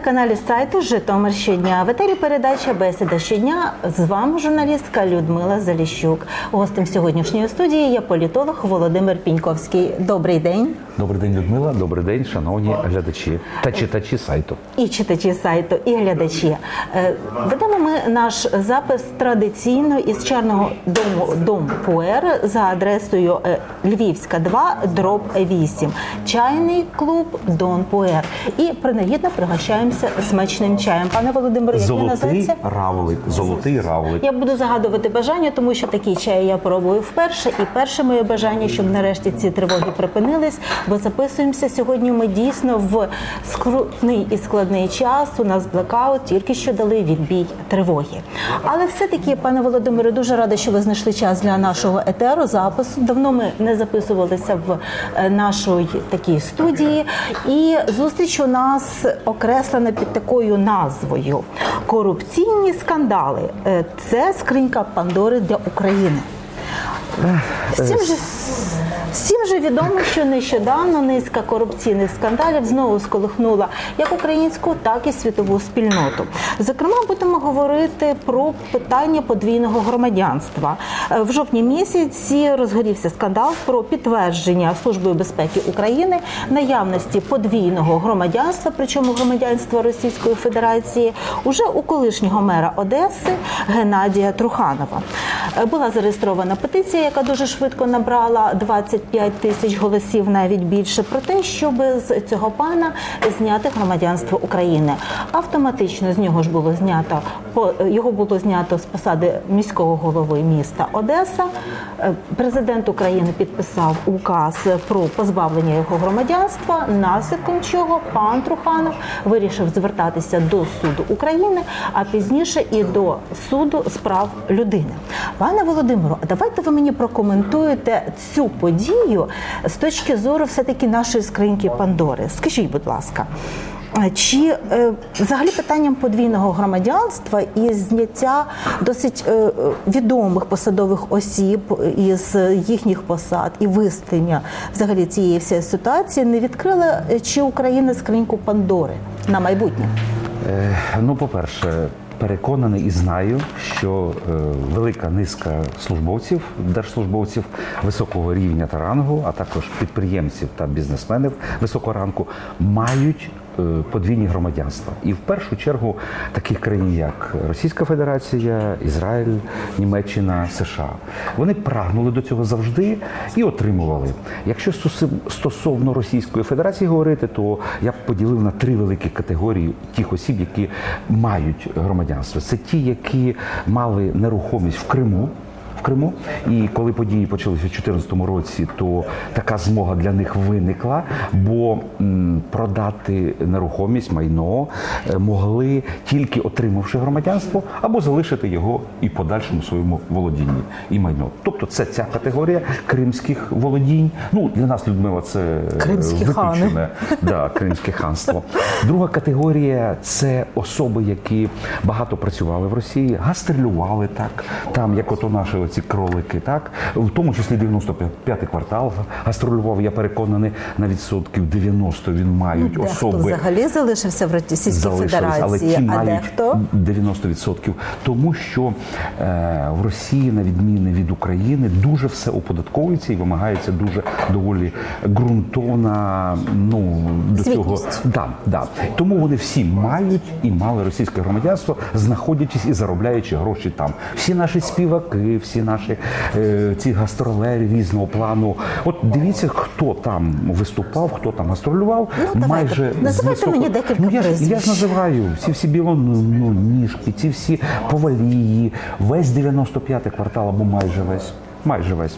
На каналі сайту Житомир щодня. В етері передача Бесіда щодня. З вами журналістка Людмила Заліщук. Гостем сьогоднішньої студії є політолог Володимир Піньковський. Добрий день. Добрий день, Людмила. Добрий день, шановні глядачі та читачі сайту. І читачі сайту, і глядачі. Е, Ведемо ми наш запис традиційно із чарного дому Дом Пуер за адресою е, Львівська 2, дроб 8. Чайний клуб Дон Пуер. І принагідно пригощаємося смачним чаєм. Пане Володимире, як він Золотий називається? равлик. Золотий равлик. Я буду загадувати бажання, тому що такий чай я пробую вперше. І перше моє бажання, щоб нарешті ці тривоги припинились, бо записуємося сьогодні. Ми дійсно в скрутний і складний час. У нас блекаут, тільки що дали відбій тривоги. Але все-таки, пане Володимире, дуже рада, що ви знайшли час для нашого етеру запису. Давно ми не записувалися в е, нашій такій студії. І зустріч у нас окреслена під такою назвою Корупційні скандали. Е, Це скринька Пандори для України. Всім же, всім же відомо, що нещодавно низка корупційних скандалів знову сколихнула як українську, так і світову спільноту. Зокрема, будемо говорити про питання подвійного громадянства. Е, В жовтні місяці розгорівся скандал про підтвердження Службою безпеки України наявності подвійного громадянства, причому громадянства Російської Федерації, уже у колишнього мера Одеси Геннадія Труханова. Е, Була зареєстрована петиція, яка дуже швидко набрала 25 тисяч голосів, навіть більше, про те, щоб з цього пана зняти громадянство України. Автоматично з нього ж було знято по- його було знято з посади міського голови міста Одеса. Е, Президент України підписав указ про позбавлення його громадянства, наслідком чого пан Труханов вирішив звертатися до суду України, а пізніше і до суду з прав людини. Пане Володимиру, давайте ви мені прокоментуєте цю подію з точки зору все-таки нашої скриньки Пандори. Скажіть, будь ласка. Чи е, взагалі питанням подвійного громадянства і зняття досить е, відомих посадових осіб із їхніх посад і виставлення взагалі цієї всієї ситуації не відкрила е, чи Україна скриньку Пандори на майбутнє? Ну, по-перше, переконаний і знаю, що е, велика низка службовців, держслужбовців високого рівня та рангу, а також підприємців та бізнесменів високого ранку мають. Е, Подвійні громадянства, і в першу чергу таких країн, як Російська Федерація, Ізраїль, Німеччина, США, вони прагнули до цього завжди і отримували. Якщо стосовно Російської Федерації говорити, то я б поділив на три великі категорії тих осіб, які мають громадянство. Це ті, які мали нерухомість в Криму. В Криму, і коли події почалися у 2014 році, то така змога для них виникла, бо продати нерухомість, майно е, могли тільки отримавши громадянство, або залишити його і в подальшому своєму володінні і майно. Тобто це ця категорія кримських володінь. Ну для нас Людмила це е, Кримські виключене да, Кримське ханство. Друга категорія це особи, які багато працювали в Росії, гастролювали так, там, як ото наші оці кролики, так, в тому числі 95-й квартал гастролював, я переконаний, на відсотків 90 він мають Дехто особи. взагалі залишився в Російській Залишились, але ті а мають дехто 90%. Тому що е, в Росії, на відміну від України, дуже все оподатковується і вимагається дуже доволі ґрунтовна. Ну до цього да, да. Тому вони всі мають і мали російське громадянство, знаходячись і заробляючи гроші там. Всі наші співаки, всі наші е, ці гастролери різного плану. От дивіться, хто там виступав, хто там гастролював. Ну, майже Називайте високо... мені декілька ну, я ж, я ж називаю ці всі білоніжки, ці всі повалії, весь 95-й квартал або майже весь. Майже весь.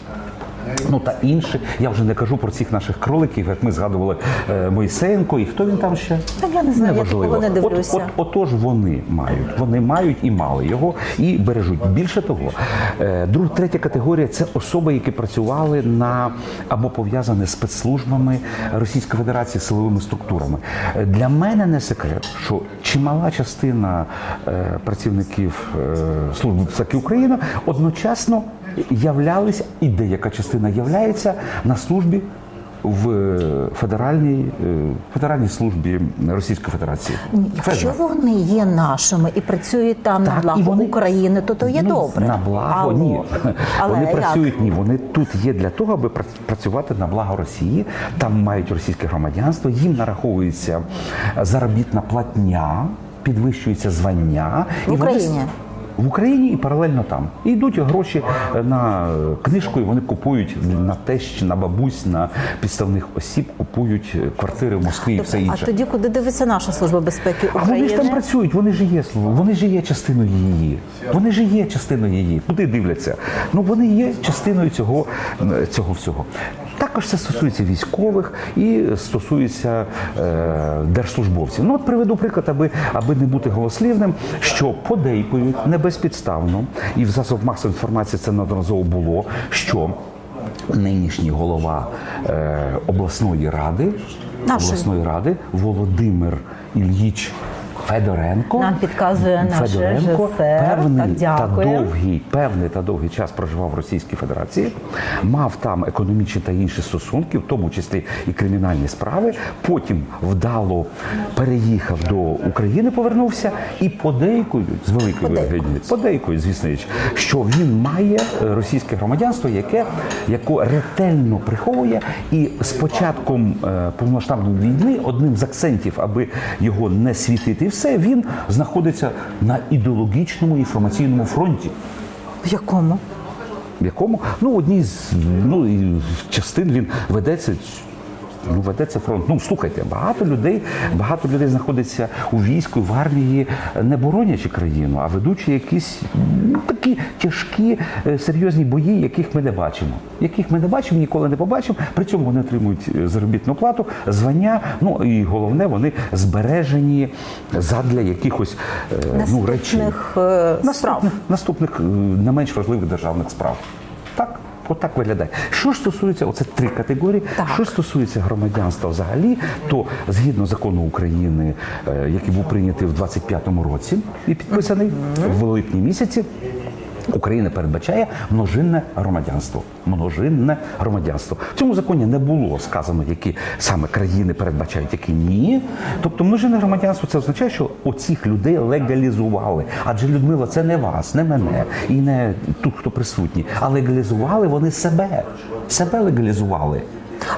Ну та інші, я вже не кажу про цих наших кроликів, як ми згадували е, Мойсеєнко, і хто він там ще? Та я не знаю, я такого не дивлюся. От, от, отож вони мають, вони мають і мали його і бережуть. Більше того, е, друга, третя категорія це особи, які працювали на або пов'язані з спецслужбами Російської Федерації силовими структурами. Е, Для мене не секрет, що чимала частина е, працівників е, служби безпеки України одночасно являлися, і деяка частина являється на службі в федеральній, е, федеральній службі Російської Федерації. Якщо Федра. вони є нашими і працюють там на благо вони- України, то то є Ну, добре. На благо Алло. ні. Але вони як? працюють ні. Вони тут є для того, аби пра- працювати на благо Росії. Там мають російське громадянство, їм нараховується заробітна платня, підвищується звання. В Україні? В Україні і паралельно там. І йдуть гроші на книжку, і вони купують на тещ, на бабусь, на підставних осіб, купують квартири в Москві і все А тоді куди дивиться наша служба безпеки А вони ж там працюють, вони ж є вони ж є частиною її. Вони ж є частиною її. Куди дивляться? Ну вони є частиною цього, е, цього всього. Також це стосується військових і стосується е, держслужбовців. Ну от приведу приклад, аби, аби не бути голослівним, що подейкують не безпідставно, і в засобах масової інформації це неодноразово було, що нинішній голова е, обласної ради Нашої. обласної ради Володимир Ільїч Федоренко Нам підказує наш Федоренко режисер. певний Так, та довгий, певний та довгий час проживав в Російській Федерації, мав там економічні та інші стосунки, в тому числі і кримінальні справи. Потім вдало переїхав до України, повернувся і подейкують з великої Подейкують. подейкують, звісно, що він має російське громадянство, яке яке ретельно приховує, і з початком е, повномасштабної війни одним з акцентів, аби його не світити, все він знаходиться на ідеологічному інформаційному фронті. В якому? В якому ну одній з ну частин він ведеться. Ну, ведеться фронт. Ну слухайте, багато людей, багато людей знаходиться у війську, в армії, не боронячи країну, а ведучи якісь ну, такі тяжкі, е, серйозні бої, яких ми не бачимо. Яких ми не бачимо, ніколи не побачимо. При цьому вони отримують заробітну плату, звання. Ну і головне, вони збережені задля якихось е, ну, речей. Наступних е, справ. Наступних, наступних не менш важливих державних справ. Так. Отак виглядає. Що ж стосується, оце три категорії. Так. Що ж стосується громадянства взагалі, то згідно закону України, е, який був прийнятий в 25-му році і підписаний в липні місяці. Україна передбачає множинне громадянство. Множинне громадянство. В цьому законі не було сказано, які саме країни передбачають, які ні. Тобто, множинне громадянство це означає, що оцих людей легалізували. Адже Людмила, це не вас, не мене і не тут, хто присутній, а легалізували вони себе. Себе легалізували.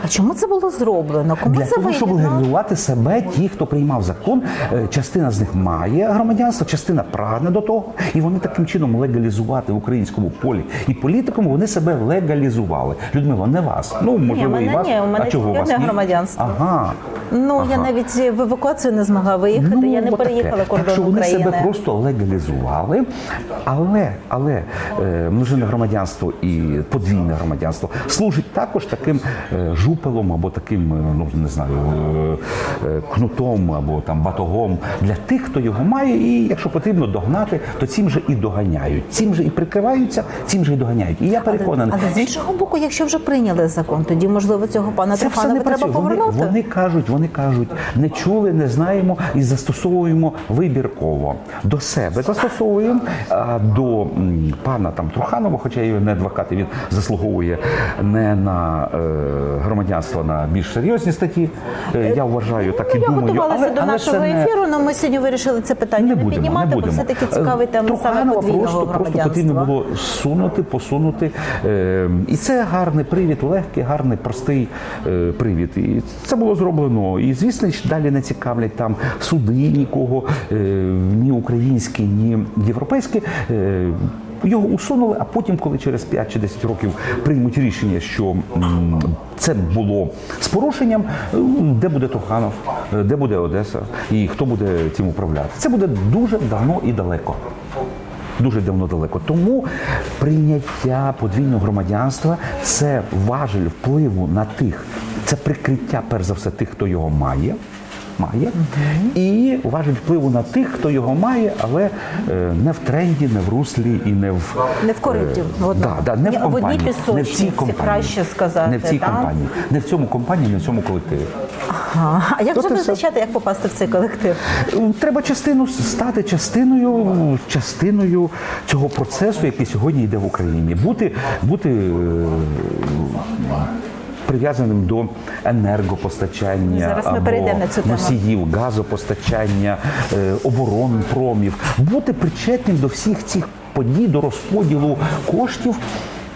А чому це було зроблено? Кому Для це того, щоб вигідно? себе, ті, хто приймав закон, е, частина з них має громадянство, частина прагне до того, і вони таким чином легалізувати в українському полі і політикуму вони себе легалізували. Людмила, не вас. Ну можливо, мене і вас. ні, у мене а чого вас ні? громадянство. Ага. Ну я навіть в евакуацію не змогла виїхати. я не переїхала кордон Так що вони України. себе просто легалізували, але, але е, множинне громадянство і подвійне громадянство служить також таким е, жупелом або таким, е, ну не знаю, е, е, кнутом або там батогом для тих, хто його має, і якщо потрібно догнати, то цим же і доганяють. Цим же і прикриваються, цим же і доганяють. І я переконаний. Але з іншого боку, якщо вже прийняли закон, тоді можливо цього пана не треба працює. Вони, повернути. вони кажуть, вони кажуть, не чули, не знаємо і застосовуємо вибірково до себе. Застосовуємо а до пана там Труханова, хоча я не адвокат, і він заслуговує не на е, громадянство на більш серйозні статті. Е, я вважаю, так і Ну, я думаю. готувалася але, до нашого ефіру, але ми сьогодні вирішили це питання не піднімати, не бо все-таки цікавий тема саме подвійного просто, просто потрібно було сунути, посунути. Е, і це гарний привід, легкий, гарний, простий е, привід. І це було зроблено. І звісно, далі не цікавлять там суди нікого, е, ні українські, ні європейські. Його усунули, а потім, коли через 5 чи 10 років приймуть рішення, що це було з порушенням, е, де буде Труханов, е, де буде Одеса і хто буде цим управляти. Це буде дуже давно і далеко. Дуже давно далеко. Тому прийняття подвійного громадянства це важель впливу на тих, це прикриття, перш за все, тих, хто його має. Має і важель впливу на тих, хто його має, але е, не в тренді, не в руслі і не в Не в кориті е, да, да, не в компанії, не в цій компанії, краще сказати, не в цій компанії, не в цьому компанії, не в цьому колективі. Ага. А як же визначати, як попасти в цей колектив? Треба частину стати частиною, частиною цього процесу, який сьогодні йде в Україні. Бути, бути е, прив'язаним до енергопостачання Зараз ми перейдемо на цю тему. носіїв, газопостачання, е, оборон, промів, бути причетним до всіх цих подій, до розподілу коштів.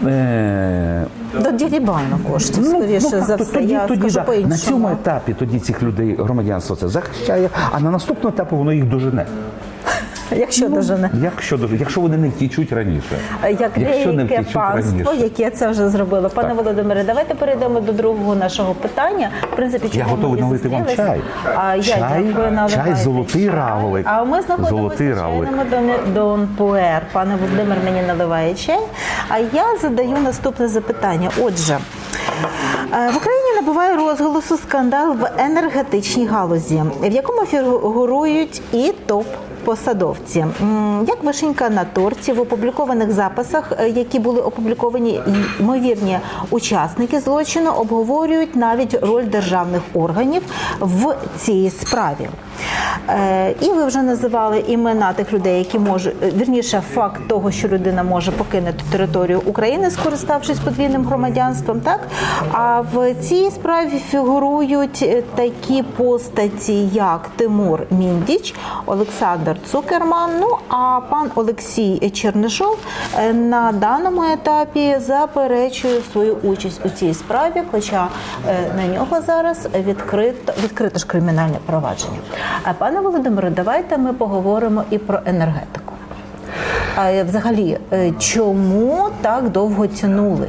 Е, До ділібану коштів, скоріше так, за все. тоді, я тоді, скажу да, по-іншому. на цьому етапі тоді цих людей громадянство це захищає, а на наступному етапі воно їх дожене. Якщо дожене. Якщо дожене, якщо вони не втічуть раніше, Як якщо не деяке втічуть панство, раніше. яке це вже зробило. Пане Так. Володимире, давайте перейдемо до другого нашого питання. В принципі, Я чому ми готовий і налити вам зустрілися. чай. А я Чай, дякую, чай, наливайте золотий равлик. А ми знаходимося Золотий в равлик. чайному домі Дон Пуер. Пане Володимир мені наливає чай. А я задаю наступне запитання. Отже. е, В Україні набуває розголосу скандал в енергетичній галузі, в якому фігурують і топ. Посадовці, як вишенька на торті в опублікованих записах, е, які були опубліковані, ймовірні учасники злочину обговорюють навіть роль державних органів в цій справі. Е, І ви вже називали імена тих людей, які можуть е, вірніше, факт того, що людина може покинути територію України, скориставшись подвійним громадянством. Так а в цій справі фігурують такі постаті, як Тимур Міндіч, Олександр Цукерман. Ну а пан Олексій Чернишов е, на даному етапі заперечує свою участь у цій справі, хоча е, на нього зараз відкрито відкрито ж кримінальне провадження. А пане Володимире, давайте ми поговоримо і про енергетику. А е, взагалі, е, чому так довго тянули?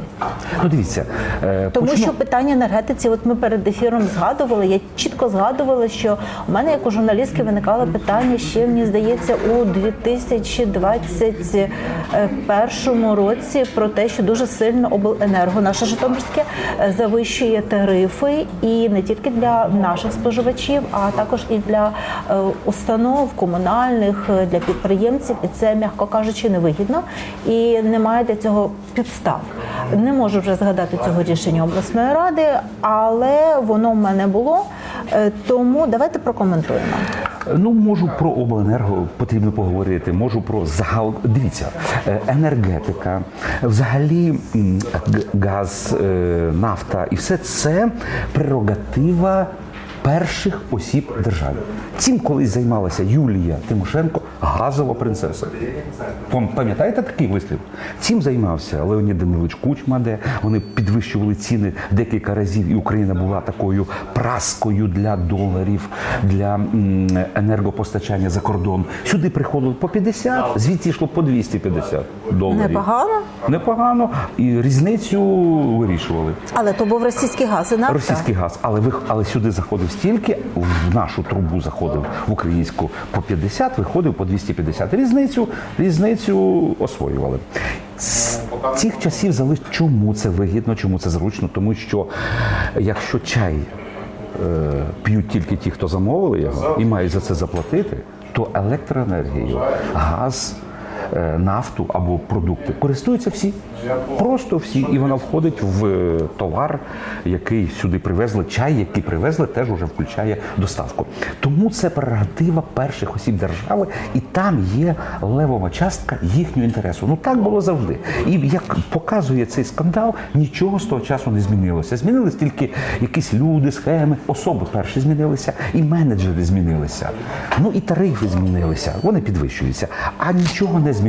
Ну дивіться, е, Тому почну- що питання енергетиці, от ми перед ефіром згадували. Я чітко згадувала, що у мене як у журналістки виникало питання ще мені здається у 2021 році про те, що дуже сильно обленерго наше Житомирське завищує тарифи і не тільки для наших споживачів, а також і для установ комунальних, для підприємців. І це, м'яко кажучи, невигідно і немає для цього підстав. Не можу вже згадати цього рішення обласної ради, але воно в мене було. Е, Тому давайте прокоментуємо. Ну, можу про обленерго потрібно поговорити. Можу про загал. Дивіться, е, енергетика, взагалі газ, е, нафта і все це прерогатива перших осіб держави. Цим колись займалася Юлія Тимошенко, газова принцеса. Пам- Пам'ятаєте такий вислів? Цим займався Леонід Данилович Кучма, де вони підвищували ціни декілька разів, і Україна була такою праскою для доларів, для енергопостачання за кордон. Сюди приходило по 50, звідси йшло по 250 доларів. Непогано, Непогано. І різницю вирішували. але то був російський газ і нафта. Російський газ, але ви але сюди заходив стільки, в нашу трубу заходив в українську по 50, виходив по 250. Різницю, різницю освоювали. З цих часів залиш чому це вигідно, чому це зручно? Тому що якщо чай е, п'ють тільки ті, хто замовили його, і мають за це заплатити, то електроенергію, газ. Е, Нафту або продукти користуються всі, просто всі, і вона входить в е, товар, який сюди привезли. Чай, який привезли, теж уже включає доставку. Тому це прерогатива перших осіб держави, і там є левова частка їхнього інтересу. Ну так було завжди. І як показує цей скандал, нічого з того часу не змінилося. Змінились тільки якісь люди, схеми, особи перші змінилися, і менеджери змінилися. Ну і тарифи змінилися, вони підвищуються, а нічого не змінилося.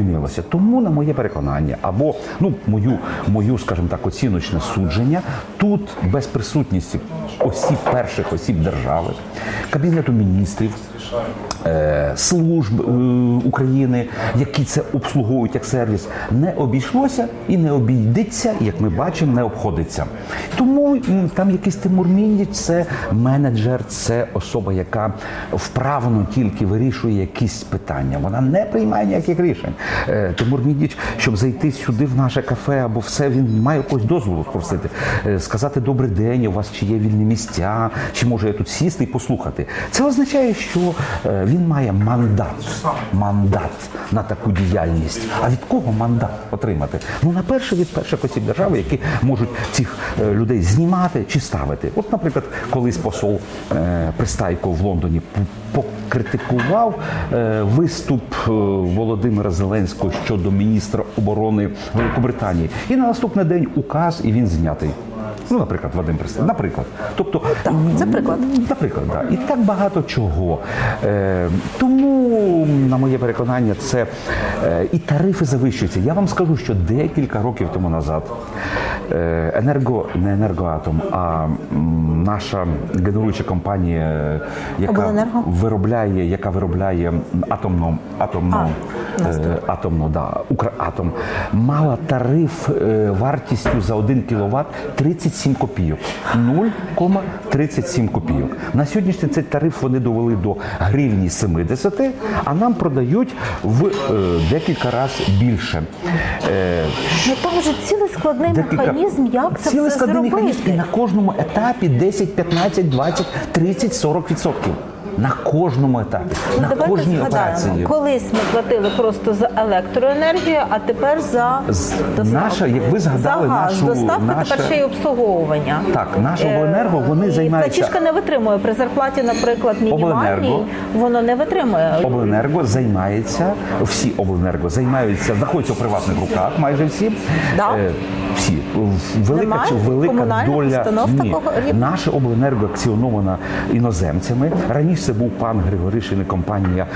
Тому, на моє переконання, або ну мою, мою, скажімо так, оціночне судження, тут без присутності осіб перших осіб держави, кабінету міністрів. Е, Служб е, України, які це обслуговують як сервіс, не обійшлося і не обійдеться, як ми бачимо, не обходиться. Тому там якийсь Тимур Міндіч – це менеджер, це особа, яка вправно тільки вирішує якісь питання. Вона не приймає ніяких рішень. Е, Тимур Міндіч, щоб зайти сюди в наше кафе або все, він має якогось дозволу спросити, сказати добрий день, у вас чи є вільні місця, чи може я тут сісти і послухати. Це означає, що він має мандат, мандат на таку діяльність. А від кого мандат отримати? Ну, на перше від перших осіб держави, які можуть цих е, людей знімати чи ставити. От, наприклад, колись посол е, Пристайко в Лондоні покритикував е, виступ е, Володимира Зеленського щодо міністра оборони Великобританії. І на наступний день указ, і він знятий. Ну, наприклад, Вадим Пристав. Наприклад. Тобто, Так, це приклад. Наприклад, да. і так багато чого. Е, тому, на моє переконання, це е, і тарифи завищуються. Я вам скажу, що декілька років тому назад енерго, не енергоатом, а наша генеруюча компанія, е, яка виробляє, яка виробляє атомну, атомну, А, е, атомну, да, Укратом, мала тариф е, вартістю за 1 кВт 37 копійок. 0,37 копійок. На сьогоднішній цей тариф вони довели до гривні 70, а нам продають в е, декілька разів більше. Е, Ну там вже цілий складний Декілька- механізм, як це Цілий все зробити. механізм і на кожному етапі 10, 15, 20, 30, 40 відсотків. На кожному етапі, Ну, на кожній операції. Колись ми платили просто за електроенергію, а тепер за З- доставку. наша, як ви згадали за газ, нашу- доставка, наше- тепер ще й обслуговування. Так, наше Е, обленерго, вони і займаються- Платіжка не витримує при зарплаті, наприклад, мінімальній, Обленерго. воно не витримує. Обленерго займається, всі обленерго займаються, знаходяться у приватних руках, майже всі. Да? Е, всі. В- Велика Немає чи велика комунальних доля. установ Ні. такого рівня? Наше обленерго акціоновано іноземцями. Раніше це був пан Григоришин і компанія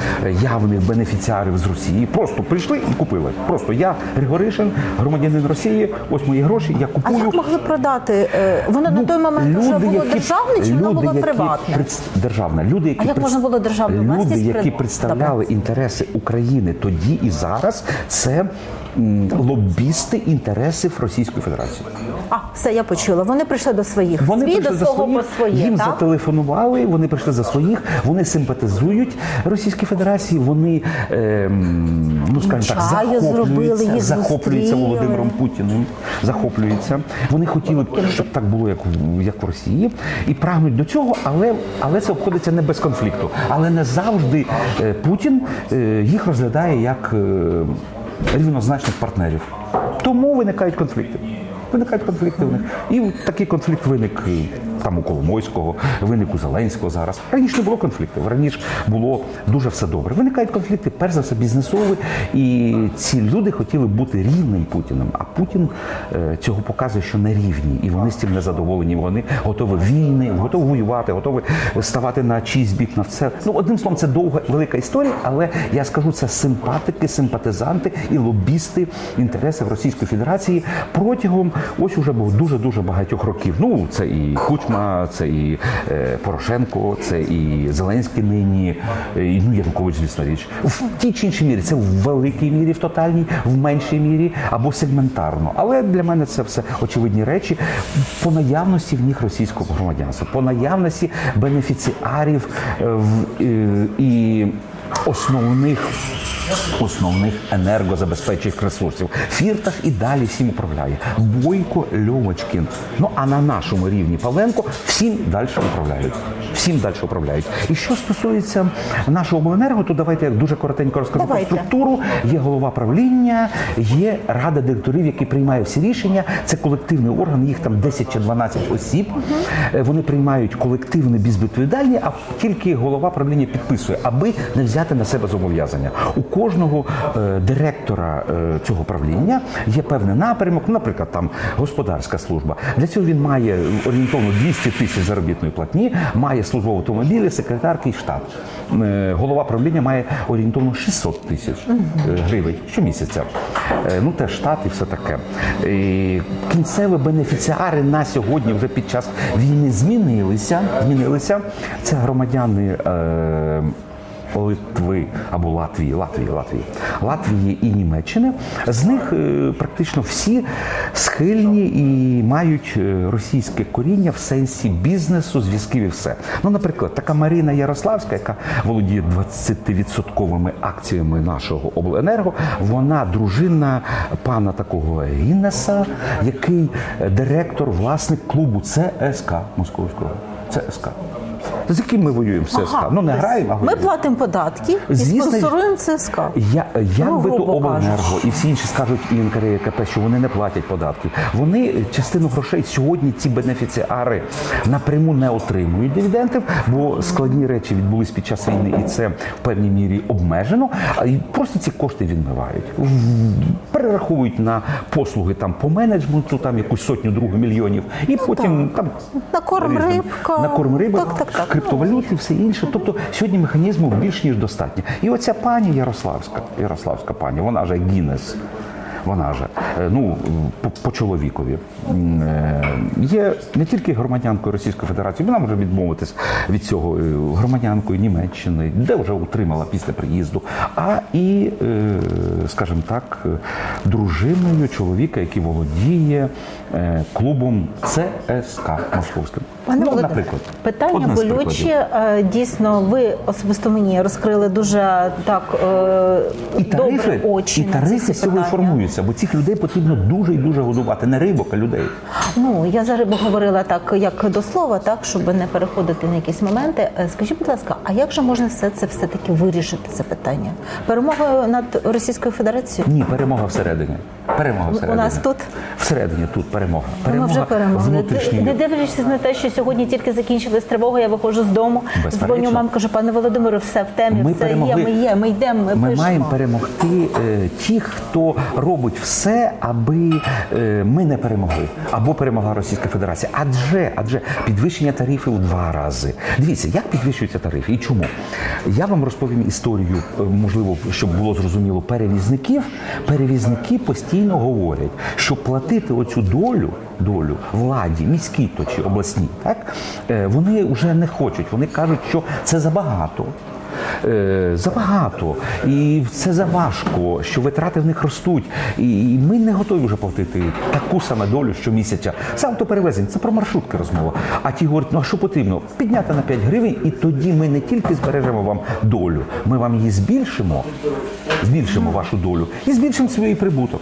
явних бенефіціарів з Росії. Просто прийшли і купили. Просто я Григоришин, громадянин Росії, ось мої гроші, я А купую. як могли продати? Е, Воно на той момент вже було державне чи воно було приватне? предс- державне. Люди, які А як предс- можна було державну люди, власність які представляли інтереси України тоді і зараз, це м, лобісти інтересів Російської Федерації. А, все, я почула. Вони прийшли до своїх. Вони Свій прийшли до за свого своїх, по своє, їм так? зателефонували, вони прийшли за своїх, вони симпатизують Російській Федерації, вони ем, ну скажімо так, Чаю зробили, захоплюються, їх захоплюються зустріли. Володимиром Путіним, захоплюються. Вони хотіли б, щоб так було, як в як в Росії, і прагнуть до цього, але, але це обходиться не без конфлікту. Але не завжди е, Путін е, їх розглядає як е, рівнозначних партнерів. Тому виникають конфлікти. Виникають конфлікти. І такий конфлікт виник там у Коломойського, виник у Зеленського зараз. Раніше не було конфліктів, раніше було дуже все добре. Виникають конфлікти, перш за все, бізнесові, і ці люди хотіли бути рівним Путіним. А Путін е, цього показує, що не рівні, і вони з цим не задоволені. Вони готові війни, готові воювати, готові ставати на чийсь бік на все. Ну одним словом, це довга велика історія, але я скажу, це симпатики, симпатизанти і лобісти інтересів Російської Федерації протягом ось уже було дуже дуже багатьох років. Ну це і Кучма, це і е, Порошенко, це і Зеленський нині, е, і ну Янукович, звісно річ. В тій чи іншій мірі це в великій мірі, в тотальній, в меншій мірі або сегментарно. Але для мене це все очевидні речі по наявності в них російського громадянства, по наявності бенефіціарів е, і основних основних енергозабезпечуючих ресурсів. Фірташ і далі всім управляє. Бойко Льовочкін. Ну а на нашому рівні Павленко всім далі управляють. Всім далі управляють. І що стосується нашого обленерго, то давайте я дуже коротенько розкажу про структуру. Є голова правління, є рада директорів, які приймає всі рішення. Це колективний орган, їх там 10 чи 12 осіб. Е, Вони приймають колективне безвідповідальні, а тільки голова правління підписує, аби не взяти на себе зобов'язання. У кожного е, директора е, цього правління є певний напрямок, ну, наприклад, там господарська служба. Для цього він має орієнтовно 200 тисяч заробітної платні, має службові автомобілі, секретарки і штат. Е, Голова правління має орієнтовно 600 тисяч е, гривень щомісяця. Е, Ну, теж штат і все таке. І кінцеві бенефіціари на сьогодні вже під час війни змінилися. змінилися. Це громадяни. Литви або Латвії, Латвії, Латвії, Латвії і Німеччини. З них е, практично всі схильні і мають е, російське коріння в сенсі бізнесу, зв'язків і все. Ну, наприклад, така Маріна Ярославська, яка володіє 20% акціями нашого обленерго, вона дружина пана такого Гіннеса, який е, директор, власник клубу ЦСК Московського. ЦСК. З яким ми воюємо в ЦСКА? ну не граємо, а Ми воюємо. платимо податки і Звісно, спонсоруємо ЦСКА. Я, як Ну, грубо обленерго і всі інші скажуть і НКРЕКП, що вони не платять податків. Вони частину грошей сьогодні ці бенефіціари напряму не отримують дивідендів, бо складні речі відбулись під час війни, і це в певній мірі обмежено. А і просто ці кошти відмивають, В- перераховують на послуги там по менеджменту, там якусь сотню другу мільйонів, і потім там На корм різним- рибка. на корм рибок, так, так. Криптовалюти, все інше. Тобто сьогодні механізму більш ніж достатньо. І оця пані Ярославська, Ярославська пані, вона ж Гіннес. Вона же е, ну по, по чоловікові е, є не тільки громадянкою Російської Федерації, вона може відмовитись від цього е, громадянкою Німеччини, де вже утримала після приїзду, а і, скажімо так, дружиною чоловіка, який володіє клубом ЦСКА Московським. Пане ну, Володимире, наприклад, питання одне з болючі. прикладів. Е, Дійсно, ви особисто мені розкрили дуже так І тарифи, добре очі. і тарифи ці з формуються, бо цих людей потрібно дуже і дуже годувати. Не рибок, а людей. Ну я зараз би говорила так, як до слова, так щоб не переходити на якісь моменти. Е, Скажіть, будь ласка, а як же можна все це все таки вирішити? Це питання перемогою над Російською Федерацією? Ні, перемога всередині. Перемога всередині. нас тут? Всередині тут перемога. Ну, Ми вже перемогли. Не дивлячись на те, що сьогодні тільки закінчилась тривога, я виходжу з дому, дзвоню мамі, кажу, пане Володимире, все в темі, Ми все перемогли. є, ми є, ми йдемо, ми, Ми пишемо. маємо перемогти е, ті, хто робить все, аби е, ми не перемогли, або перемогла Російська Федерація. Адже адже підвищення тарифів у два рази. Дивіться, як підвищуються тарифи і чому? Я вам розповім історію, е, можливо, щоб було зрозуміло, перевізників. Перевізники постійно говорять, що платити оцю долю. Долю владі, міській то чи обласній, так е, вони вже не хочуть. Вони кажуть, що це забагато. Е, забагато, і це заважко, що витрати в них ростуть. І, ми не готові вже платити таку саме долю щомісяця. Це автоперевезень, це про маршрутки розмова. А ті говорять, ну а що потрібно? Підняти на 5 гривень, і тоді ми не тільки збережемо вам долю, ми вам її збільшимо, збільшимо вашу долю і збільшимо свій прибуток.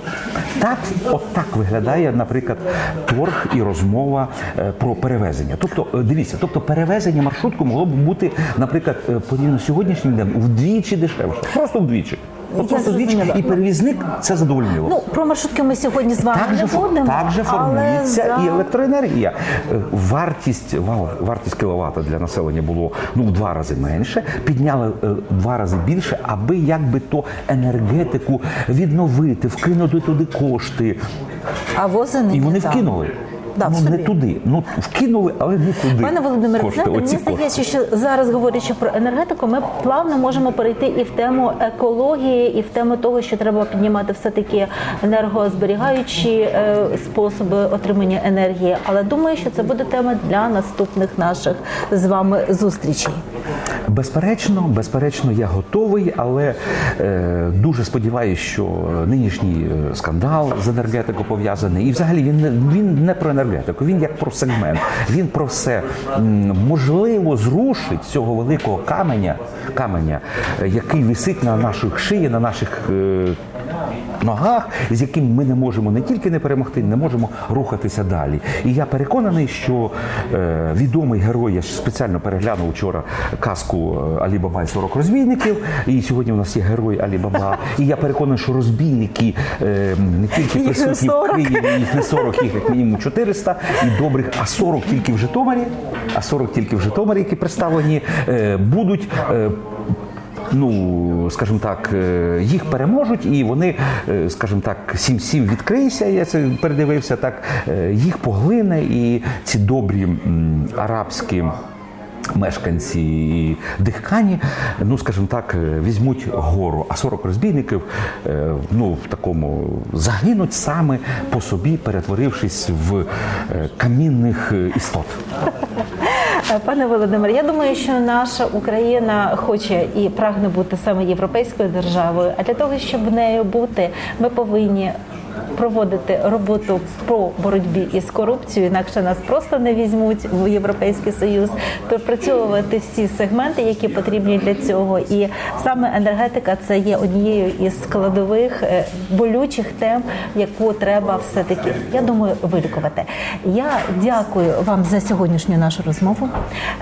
Так, от так виглядає, наприклад, торг і розмова е, про перевезення. Тобто, е, дивіться, тобто перевезення маршрутку могло б бути, наприклад, е, порівняно з сьогоднішнім днем вдвічі дешевше. Просто вдвічі. Просто зрозуміла. І перевізник це задовольнило. Ну про маршрутки ми сьогодні з вами Так не будемо. так же формується за... і електроенергія. Е, Вартість вау, вартість кіловата для населення було ну в два рази менше. Підняли е, в два рази більше, аби якби то енергетику відновити, вкинути туди кошти. А возини І вони не там. вкинули. Да, ну собі. не туди. Ну вкинули, але не туди. Пане Володимире, кошти, знаєте, мені здається, що зараз говорячи про енергетику, ми плавно можемо перейти і в тему екології, і в тему того, що треба піднімати все таки енергозберігаючі е, способи отримання енергії. Але думаю, що це буде тема для наступних наших з вами зустрічей. Безперечно, безперечно, я готовий, але е, дуже сподіваюся, що нинішній е, скандал з енергетикою пов'язаний, і взагалі він він не про енергетику, він як про сегмент. Він про все можливо зрушить цього великого каменя, каменя, е, який висить на наших шиї, на наших. Е, Ногах, з яким ми не можемо не тільки не перемогти, не можемо рухатися далі. І я переконаний, що е, відомий герой, я ж спеціально переглянув вчора казку е, Алі Баба і 40 розбійників. І сьогодні у нас є герой Алі Баба. І я переконаний, що розбійники е, не тільки присутні в Києві, їх не 40, їх як мінімум 400, і добрих, а 40 тільки в Житомирі, а 40 тільки в Житомирі, які представлені, е, будуть. е, Ну, скажімо так, е, їх переможуть, і вони, е, скажімо так, 7-7 відкрийся. Я це передивився так. е, Їх поглине, і ці добрі арабські. Мешканці Дихкані, ну скажімо так, візьмуть гору, а 40 розбійників ну в такому загинуть саме по собі, перетворившись в камінних істот. Е, Пане Володимир, я думаю, що наша Україна хоче і прагне бути саме європейською державою. А для того, щоб нею бути, ми повинні проводити роботу по боротьбі із корупцією, інакше нас просто не візьмуть в Європейський Союз, пропрацьовувати всі сегменти, які потрібні для цього. І саме енергетика це є однією із складових е, болючих тем, яку треба все таки, я думаю, вилікувати. Я дякую вам за сьогоднішню нашу розмову.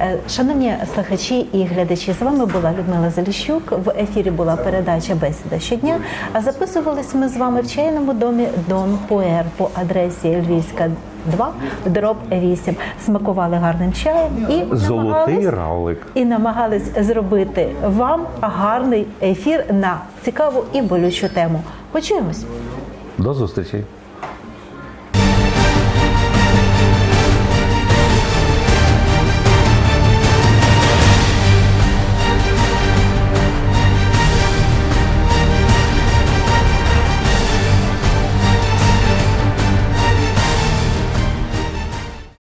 Е, Шановні слухачі і глядачі, з вами була Людмила Заліщук. В ефірі була передача Бесіда щодня. А записувались ми з вами в чайному домі Дон Пуер по адресі Львівська. 2, дроб 8. Смакували гарним чаєм і Золотий равлик. і намагались зробити вам гарний ефір на цікаву і болючу тему. Почуємось. До зустрічі.